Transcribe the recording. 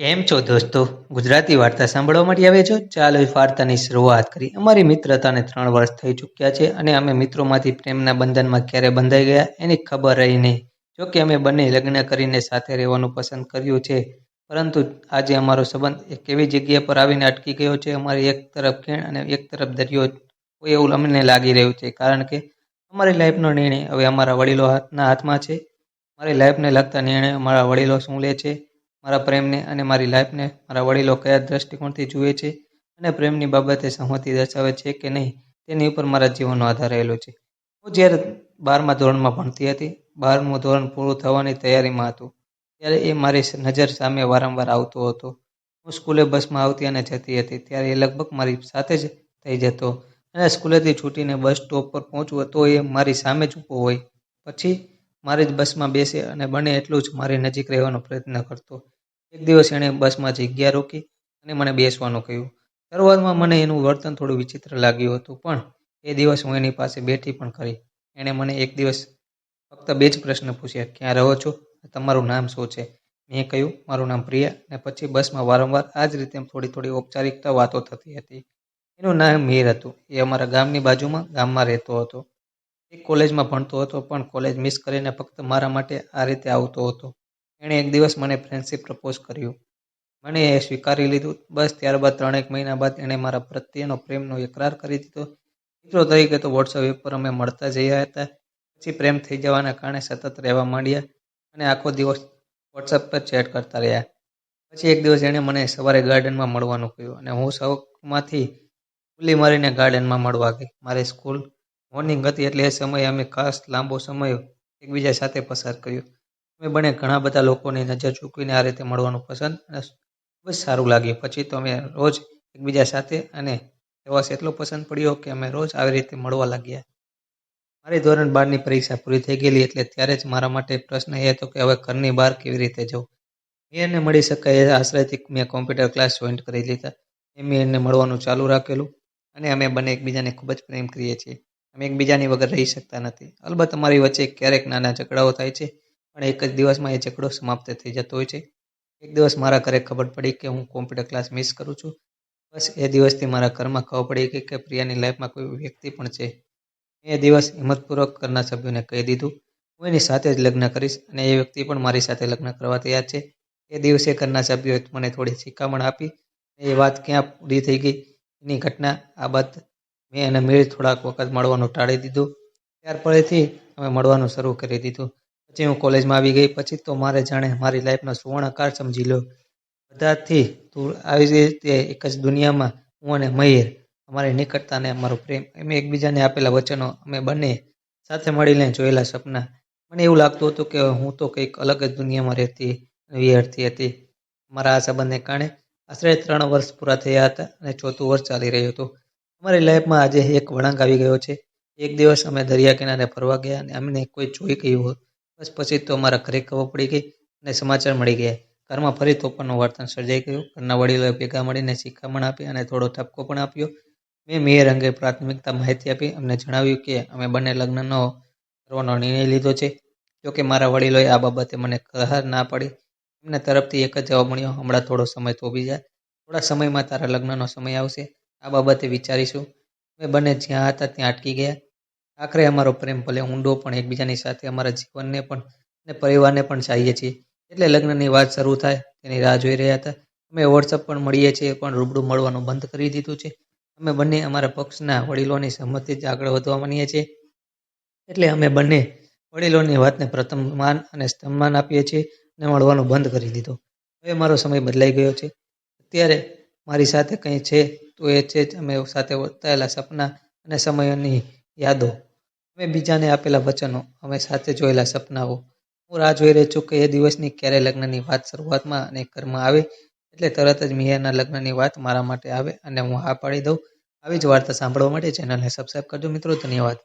કેમ છો દોસ્તો? ગુજરાતી વાર્તા સાંભળવા માટે આવે છો? ચાલો વાર્તાની શરૂઆત કરી અમારી મિત્રતાને ત્રણ વર્ષ થઈ ચૂક્યા છે અને અમે મિત્રોમાંથી પ્રેમના બંધનમાં ક્યારે બંધાઈ ગયા એની ખબર રહી નહીં. જોકે અમે બંને લગ્ન કરીને સાથે રહેવાનું પસંદ કર્યું છે, પરંતુ આજે અમારો સંબંધ એક એવી જગ્યા પર આવીને અટકી ગયો છે? અમારી એક તરફ ખીણ અને એક તરફ દરિયો. હોય એવું અમને લાગી રહ્યું છે, કારણ કે અમારી લાઈફનો નિર્ણય હવે અમારા વડીલો હાથના હાથમાં છે. મારી લાઈફને લગતા નિર્ણયો અમારા વડીલો શું લે છે? મારા પ્રેમને અને મારી લાઈફને મારા વડીલો કયા દ્રષ્ટિકોણથી જુએ છે અને પ્રેમની બાબતે સહમતિ દર્શાવે છે કે નહીં, તેની ઉપર મારા જીવનનો આધાર રહેલો છે. હું જ્યારે બારમા ધોરણમાં ભણતી હતી, બારમું ધોરણ પૂરું થવાની તૈયારીમાં હતું, ત્યારે એ મારી નજર સામે વારંવાર આવતો હતો. હું સ્કૂલે બસમાં આવતી અને જતી હતી, ત્યારે એ લગભગ મારી સાથે જ થઈ જતો અને સ્કૂલેથી છૂટીને બસ સ્ટોપ પર પહોંચવું તો એ મારી સામે જ ઊભો હોય. પછી મારી જ બસમાં બેસે અને બને એટલું જ મારી નજીક રહેવાનો પ્રયત્ન કરતો. એક દિવસ એણે બસમાં જગ્યા રોકી અને મને બેસવાનું કહ્યું. શરૂઆતમાં મને એનું વર્તન થોડું વિચિત્ર લાગ્યું હતું, પણ એ દિવસ હું એની પાસે બેઠી પણ કરી એણે મને એક દિવસ ફક્ત બે જ પ્રશ્ન પૂછ્યા, ક્યાં રહો છો? તમારું નામ શું છે? મેં કહ્યું, મારું નામ પ્રિયા. અને પછી બસમાં વારંવાર આ જ રીતે થોડી થોડી ઔપચારિકતા વાતો થતી હતી. એનું નામ મીર હતું. એ અમારા ગામની બાજુમાં ગામમાં રહેતો હતો. એક કોલેજમાં ભણતો હતો, પણ કોલેજ મિસ કરીને ફક્ત મારા માટે આ રીતે આવતો હતો. એણે એક દિવસ મને ફ્રેન્ડશીપ પ્રપોઝ કર્યું. મને એ સ્વીકારી લીધું. બસ ત્યારબાદ ત્રણેક મહિના બાદ એણે મારા પ્રત્યેનો પ્રેમનો એકરાર કરી દીધો. મિત્રો તરીકે તો વોટ્સઅપ પર અમે મળતા જયા હતા. પછી પ્રેમ થઈ જવાના કારણે સતત રહેવા માંડ્યા અને આખો દિવસ વોટ્સઅપ પર ચેટ કરતા રહ્યા. પછી એક દિવસ એણે મને સવારે ગાર્ડનમાં મળવાનું કહ્યું અને હું શોખમાંથી ખુલ્લી મારીને ગાર્ડનમાં મળવા ગઈ. મારી સ્કૂલ મોર્નિંગ હતી એટલે એ સમયે અમે ખાસ લાંબો સમય એકબીજા સાથે પસાર કર્યો. અમે બંને ઘણા બધા લોકોની નજર ચૂકવીને આ રીતે મળવાનું પસંદ અને ખૂબ જ સારું લાગ્યું. પછી તો અમે રોજ એકબીજા સાથે અને પ્રવાસ એટલો પસંદ પડ્યો કે અમે રોજ આવી રીતે મળવા લાગ્યા. મારી ધોરણ બારની પરીક્ષા પૂરી થઈ ગયેલી એટલે ત્યારે જ મારા માટે પ્રશ્ન એ હતો કે હવે ઘરની બહાર કેવી રીતે જવું? મેયરને મળી શકાય એ આશ્રયથી મેં કોમ્પ્યુટર ક્લાસ જોઈન કરી લીધા. એ મેં એને મળવાનું ચાલુ રાખેલું અને અમે બંને એકબીજાને ખૂબ જ પ્રેમ કરીએ છીએ. અમે એકબીજાની વગર રહી શકતા નથી. અલબત્ત અમારી વચ્ચે ક્યારેક નાના ઝઘડાઓ થાય છે, પણ એક જ દિવસમાં એ ઝઘડો સમાપ્ત થઈ જતો હોય છે. એક દિવસ મારા ઘરે ખબર પડી કે હું કોમ્પ્યુટર ક્લાસ મિસ કરું છું. બસ એ દિવસથી મારા ઘરમાં ખબર પડી ગઈ કે પ્રિયાની લાઈફમાં કોઈ વ્યક્તિ પણ છે. મેં એ દિવસ હિંમતપૂર્વક ઘરના સભ્યોને કહી દીધું. હું એની સાથે જ લગ્ન કરીશ અને એ વ્યક્તિ પણ મારી સાથે લગ્ન કરવા તૈયાર છે. એ દિવસે ઘરના સભ્યોએ મને થોડી શિખામણ આપી. એ વાત ક્યાં પૂરી થઈ ગઈ? એની ઘટના આ બાદ મેં એને મેળ થોડાક વખત મળવાનું ટાળી દીધું. ત્યાર પછીથી અમે મળવાનું શરૂ કરી દીધું. પછી હું કોલેજમાં આવી ગઈ. પછી તો મારે જાણે મારી લાઈફનો સુવર્ણકાર સમજી લો. બધાથી દૂર આવી રીતે એક જ દુનિયામાં, હું અને મહિર અમારી નિકટતા અને અમારો પ્રેમ. અમે એકબીજાને આપેલા વચનો અમે બંને સાથે મળીને જોયેલા સપના. મને એવું લાગતું હતું કે હું તો કંઈક અલગ જ દુનિયામાં રહેતી વિહરતી હતી. મારા આ સંબંધને કારણે આશરે ત્રણ વર્ષ પૂરા થયા હતા અને ચોથું વર્ષ ચાલી રહ્યું હતું. અમારી લાઈફમાં આજે એક વળાંક આવી ગયો છે. એક દિવસ અમે દરિયા કિનારે ફરવા ગયા અને અમને કોઈ જોઈ ગયું બસ પછી તો અમારા ઘરે ખબર પડી ગઈ અને સમાચાર મળી ગયા. ઘરમાં ફરી તોફાનનું વર્તન સર્જાઈ ગયું. ઘરના વડીલોએ ભેગા મળીને શિખામણ આપી અને થોડો ઠપકો પણ આપ્યો. મેં મેયર અંગે પ્રાથમિકતા માહિતી આપી અમને જણાવ્યું કે અમે બંને લગ્નનો કરવાનો નિર્ણય લીધો છે. જોકે મારા વડીલોએ આ બાબતે મને કહર ના પાડી. એમને તરફથી એક જ જવાબ મળ્યો, હમણાં થોડો સમય થોભી જાય થોડા સમયમાં તારા લગ્નનો સમય આવશે. આ બાબતે વિચારીશું. અમે બંને જ્યાં હતા ત્યાં અટકી ગયા. આખરે અમારો પ્રેમ ભલે ઊંડો પણ એકબીજાની સાથે અમારા જીવનને પણ અને પરિવારને પણ ચાહીએ છીએ. એટલે લગ્નની વાત શરૂ થાય, તેની રાહ જોઈ રહ્યા હતા. અમે વોટ્સઅપ પણ મળીએ છીએ, પણ રૂબરૂ મળવાનું બંધ કરી દીધું છે. અમે બંને અમારા પક્ષના વડીલોની સંમતિ જ આગળ વધવા માનીએ છીએ. એટલે અમે બંને વડીલોની વાતને પ્રથમ માન અને સન્માન આપીએ છીએ અને મળવાનું બંધ કરી દીધું. હવે મારો સમય બદલાઈ ગયો છે. અત્યારે મારી સાથે કંઈ છે તો એ છે જ અમે સાથે વર્તાયેલા સપના અને સમયોની યાદો. અમે બીજાને આપેલા વચનો, અમે સાથે જોયેલા સપનાઓ. હું રાહ જોઈ રહી છું કે એ દિવસની ક્યારે લગ્નની વાત શરૂઆતમાં અને ઘરમાં આવે, એટલે તરત જ મિયાના લગ્નની વાત મારા માટે આવે અને હું હા પાડી દઉં. આવી જ વાર્તા સાંભળવા માટે ચેનલને સબસ્ક્રાઈબ કરજો મિત્રો, ધન્યવાદ.